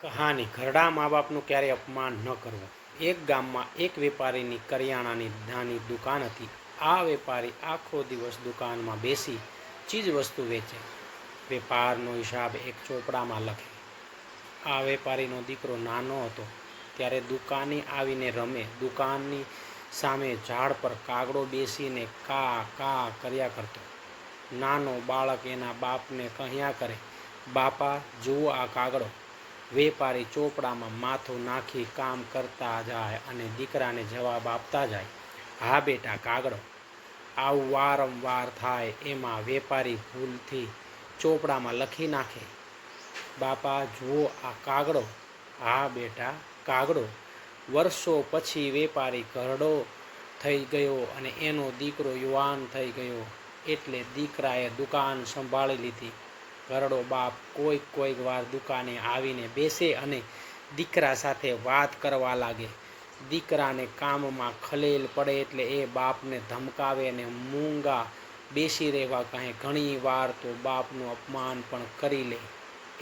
કહાની, ઘરડા મા બાપનું ક્યારેય અપમાન ન કરવું. એક ગામમાં એક વેપારીની કરિયાણાની નાની દુકાન હતી. આ વેપારી આખો દિવસ દુકાનમાં બેસી ચીજ વસ્તુ વેચે. વેપારનો હિસાબ એક ચોપડામાં લખે. આ વેપારીનો દીકરો નાનો હતો. ત્યારે દુકાને આવીને રમે. દુકાનની સામે ઝાડ પર કાગડો બેસીને કા કા કર્યા કરતો. નાનો બાળક એના બાપને કહ્યા કરે, બાપા, જુઓ આ કાગડો. વેપારી ચોપડામાં માથું નાખી કામ કરતા જાય અને દીકરાને જવાબ આપતા જાય, હા બેટા, કાગડો. આવું વારંવાર થાય, એમાં વેપારી ભૂલથી ચોપડામાં લખી નાખે, બાપા, જુઓ આ કાગડો. હા બેટા, કાગડો. વર્ષો પછી વેપારી ઘરડો થઈ ગયો અને એનો દીકરો યુવાન થઈ ગયો, એટલે દીકરાએ દુકાન સંભાળી લીધી. ઘરડો બાપ કોઈક કોઈક વાર દુકાને આવીને બેસે અને દીકરા સાથે વાત કરવા લાગે. દીકરાને કામમાં ખલેલ પડે એટલે એ બાપને ધમકાવે અને મૂંગા બેસી રહેવા કહે. ઘણી વાર તો બાપનું અપમાન પણ કરી લે.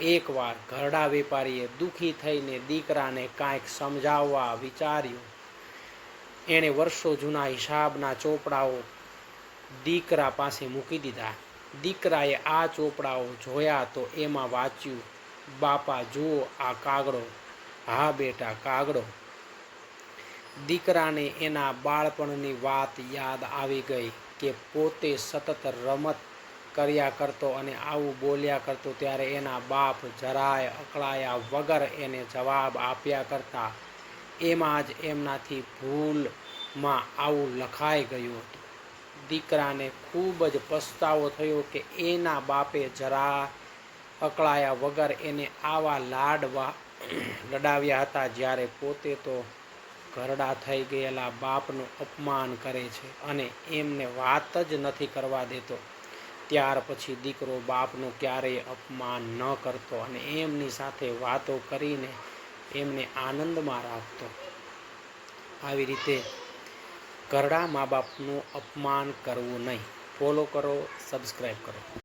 એકવાર ઘરડા વેપારીએ દુઃખી થઈને દીકરાને કાંઈક સમજાવવા વિચાર્યું. એણે વર્ષો જૂના હિસાબના ચોપડાઓ દીકરા પાસે મૂકી દીધા. દીકરાએ આ ચોપડાઓ જોયા તો એમાં વાંચ્યું, બાપા, જુઓ આ કાગડો. હા, બેટા, કાગડો. દીકરાને એના બાળપણની વાત યાદ આવી ગઈ કે પોતે સતત રમત કર્યા કરતો અને આવું બોલ્યા કરતો ત્યારે એના બાપ જરાય અકળાયા વગર એને જવાબ આપ્યા કરતા. એમાં જ એમનાથી ભૂલમાં આવું લખાઈ ગયું હતું. દીકરાને ખૂબ જ પસ્તાવો થયો કે એના બાપે જરા અકળાયા વગર એને આવા લાડવા લડાવ્યા હતા જ્યારે પોતે તો ઘરડા થઈ ગયેલા બાપનું અપમાન કરે છે અને એમને વાત જ નથી કરવા દેતો. ત્યાર પછી દીકરો બાપનું ક્યારેય અપમાન ન કરતો અને એમની સાથે વાતો કરીને એમને આનંદમાં રાખતો. આવી રીતે ઘરડા મા બાપનું અપમાન કરવું નહીં. ફોલો કરો સબસ્ક્રાઈબ કરો.